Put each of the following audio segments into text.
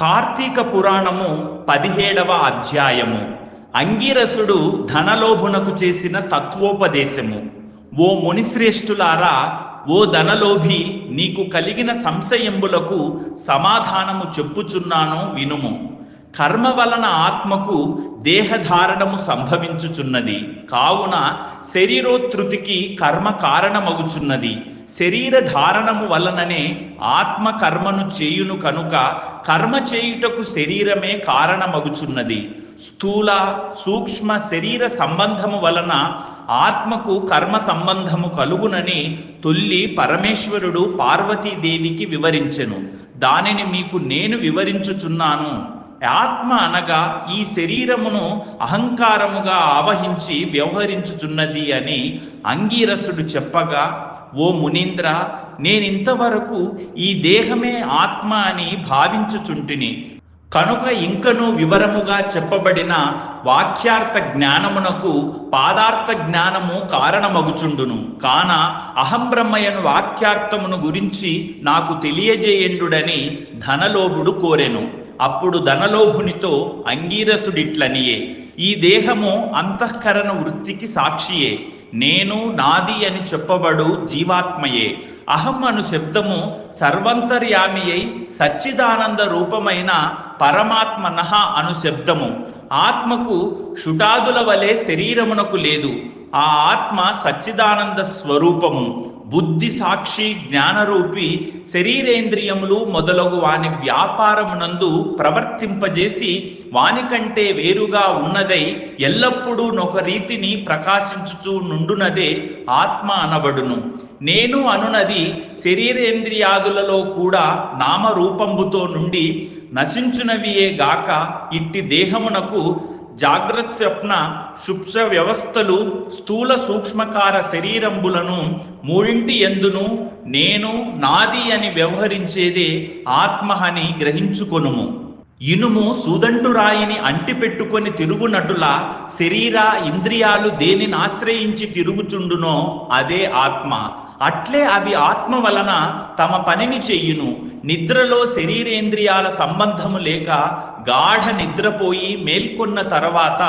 కార్తీక పురాణము పదిహేడవ అధ్యాయము. అంగిరసుడు ధనలోభునకు చేసిన తత్వోపదేశము. ఓ మునిశ్రేష్ఠులారా ఓ ధనలోభి నీకు కలిగిన సంశయంబులకు సమాధానము చెప్పుచున్నాను వినుము. కర్మ వలన ఆత్మకు దేహధారణము సంభవించుచున్నది. కావున శరీరోత్ృతికి కర్మ కారణమగుచున్నది. శరీర ధారణము వలననే ఆత్మ కర్మను చేయును కనుక కర్మ చేయుటకు శరీరమే కారణమగుచున్నది. స్థూల సూక్ష్మ శరీర సంబంధము వలన ఆత్మకు కర్మ సంబంధము కలుగునని తొల్లి పరమేశ్వరుడు పార్వతీదేవికి వివరించెను. దానిని మీకు నేను వివరించుచున్నాను. ఆత్మ అనగా ఈ శరీరమును అహంకారముగా ఆవహించి వ్యవహరించుచున్నది అని అంగీరసుడు చెప్పగా ఓ మునీంద్ర నేనింతవరకు ఈ దేహమే ఆత్మ అని భావించుచుంటిని. కనుక ఇంకను వివరముగా చెప్పబడిన వాక్యార్థ జ్ఞానమునకు పాదార్థ జ్ఞానము కారణమగుచుండును. కాన అహంబ్రహ్మయను వాక్యార్థమును గురించి నాకు తెలియజేయండుడని ధనలోభుడు కోరెను. అప్పుడు ధనలోభునితో అంగీరసుడిట్లనియే. ఈ దేహము అంతఃకరణ వృత్తికి సాక్షియే. నేను నాది అని చెప్పబడు జీవాత్మయే. అహం అను శబ్దము సర్వంతర్యామి అయి సచ్చిదానంద రూపమైన పరమాత్మ నహ అను శబ్దము. ఆత్మకు షుటాదుల వలె శరీరమునకు లేదు. ఆ ఆత్మ సచ్చిదానంద స్వరూపము. బుద్ధి సాక్షి జ్ఞానరూపి శరీరేంద్రియములు మొదలగు వాని వ్యాపారమునందు ప్రవర్తింపజేసి వానికంటే వేరుగా ఉన్నదై ఎల్లప్పుడూ నొక రీతిని ప్రకాశించుచూ నుండునదే ఆత్మ అనబడును. నేను అనునది శరీరేంద్రియాదులలో కూడా నామరూపంబుతో నుండి నశించునవియే గాక ఇట్టి దేహమునకు జాగ్రత్త స్వప్న శుభ్ర వ్యవస్థలు స్థూల సూక్ష్మకార శరీరంబులను మూడింటి ఎందును నేను నాది అని వ్యవహరించేదే ఆత్మ అని గ్రహించుకొనుము. ఇనుము సూదంటురాయిని అంటిపెట్టుకొని తిరుగునటుల శరీర ఇంద్రియాలు దేనిని ఆశ్రయించి తిరుగుచుండునో అదే ఆత్మ. అట్లే అవి ఆత్మ వలన తమ పనిని చెయ్యును నిద్రలో శరీరేంద్రియాల సంబంధము లేక గాఢ నిద్రపోయి మేల్కొన్న తర్వాత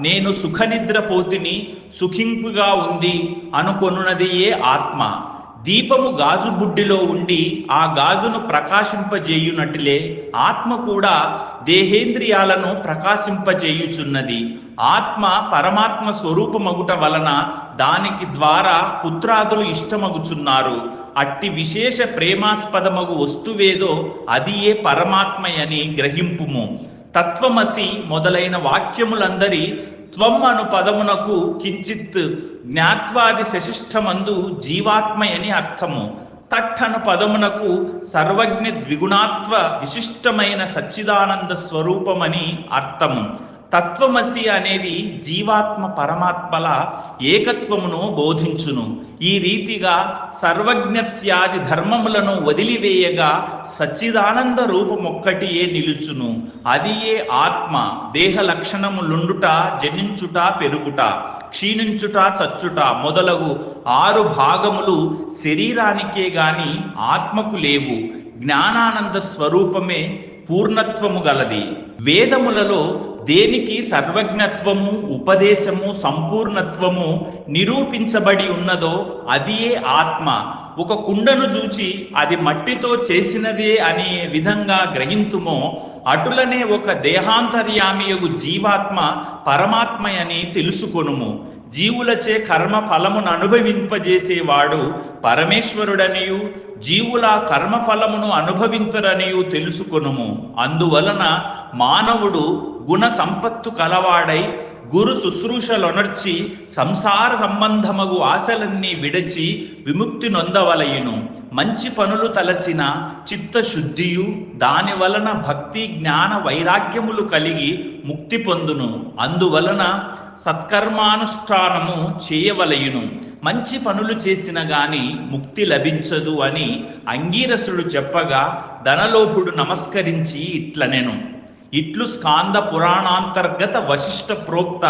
నేను సుఖ నిద్రపోతిని సుఖింపుగా ఉంది అనుకొనున్నదియే ఆత్మ. దీపము గాజు బుడ్డిలో ఉండి ఆ గాజును ప్రకాశింపజేయునట్లే ఆత్మ కూడా దేహేంద్రియాలను ప్రకాశింపజేయుచున్నది. ఆత్మ పరమాత్మ స్వరూపమగుట వలన దానికి ద్వారా పుత్రాదులు ఇష్టమగుచున్నారు. అట్టి విశేష ప్రేమాస్పదమగు వస్తువేదో అది ఏ పరమాత్మయని గ్రహింపుము. తత్వమసి మొదలైన వాక్యములందరి త్వం అను పదమునకు కించిత్ జ్ఞాత్వాది శశిష్టమందు జీవాత్మయని అర్థము. తట్ అను పదమునకు సర్వజ్ఞ ద్విగుణాత్వ విశిష్టమైన సచ్చిదానంద స్వరూపమని అర్థము. తత్వమసి అనేది జీవాత్మ పరమాత్మల ఏకత్వమును బోధించును. ఈ రీతిగా సర్వజ్ఞత్యాది ధర్మములను వదిలివేయగా సచ్చిదానంద రూపమొక్కటియే నిలుచును. అది ఏ ఆత్మ దేహ లక్షణములుండుట జనించుట పెరుగుట క్షీణించుట చచ్చుట మొదలగు ఆరు భాగములు శరీరానికే గాని ఆత్మకు లేవు. జ్ఞానానంద స్వరూపమే పూర్ణత్వము గలది. వేదములలో దేనికి సర్వజ్ఞత్వము ఉపదేశము సంపూర్ణత్వము నిరూపించబడి ఉన్నదో అదియే ఆత్మ. ఒక కుండను చూచి అది మట్టితో చేసినదే అనే విధంగా గ్రహింతుమో అటులనే ఒక దేహాంతర్యామియగు జీవాత్మ పరమాత్మయని తెలుసుకొనుము. జీవులచే కర్మ ఫలమును అనుభవింపజేసేవాడు పరమేశ్వరుడనియు జీవుల కర్మ ఫలమును అనుభవించరనియు తెలుసుకొనుము. అందువలన మానవుడు గుణ సంపత్తు కలవాడై గురు శుశ్రూషలొనర్చి సంసార సంబంధమగు ఆశలన్నీ విడచి విముక్తి నొందవలయును. మంచి పనులు తలచిన చిత్తశుద్ధియు దాని వలన భక్తి జ్ఞాన వైరాగ్యములు కలిగి ముక్తి పొందును. అందువలన సత్కర్మానుష్ఠానము చేయవలయును. మంచి పనులు చేసిన గాని ముక్తి లభించదు అని అంగీరసుడు చెప్పగా ధనలోభుడు నమస్కరించి ఇట్లనెను. ఇట్లు స్కాంద పురాణాంతర్గత వశిష్ట ప్రోక్త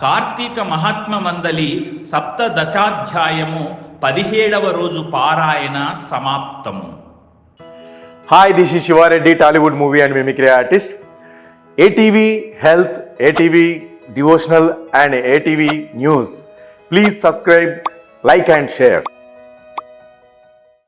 కార్తీక మహాత్మ మందలి సప్త దశాధ్యాయము పదిహేడవ రోజు పారాయణ సమాప్తము. Hi this is Sivareddy Tollywood movie and mimicry artist ATV health ATV devotional and ATV news please subscribe like and share